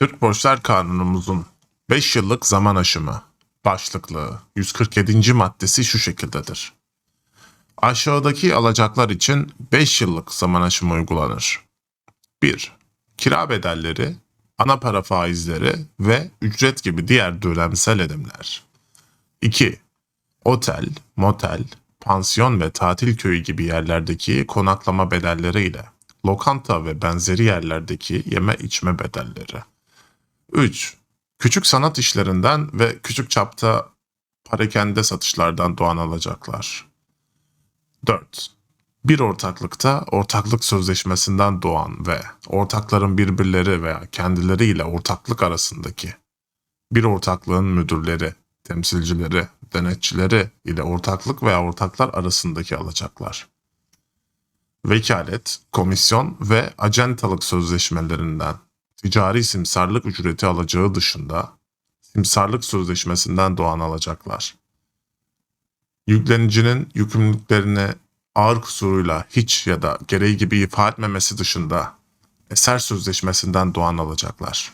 Türk Borçlar Kanunumuzun 5 yıllık zaman aşımı başlıklı 147. maddesi şu şekildedir. Aşağıdaki alacaklar için 5 yıllık zaman aşımı uygulanır. 1. Kira bedelleri, ana para faizleri ve ücret gibi diğer dönemsel ödemler. 2. Otel, motel, pansiyon ve tatil köyü gibi yerlerdeki konaklama bedelleri ile lokanta ve benzeri yerlerdeki yeme içme bedelleri. 3. Küçük sanat işlerinden ve küçük çapta parakende satışlardan doğan alacaklar. 4. Bir ortaklıkta ortaklık sözleşmesinden doğan ve ortakların birbirleri veya kendileriyle ortaklık arasındaki bir ortaklığın müdürleri, temsilcileri, denetçileri ile ortaklık veya ortaklar arasındaki alacaklar. Vekalet, komisyon ve acentalık sözleşmelerinden ticari simsarlık ücreti alacağı dışında simsarlık sözleşmesinden doğan alacaklar. Yüklenicinin yükümlülüklerini ağır kusuruyla hiç ya da gereği gibi ifa etmemesi dışında eser sözleşmesinden doğan alacaklar.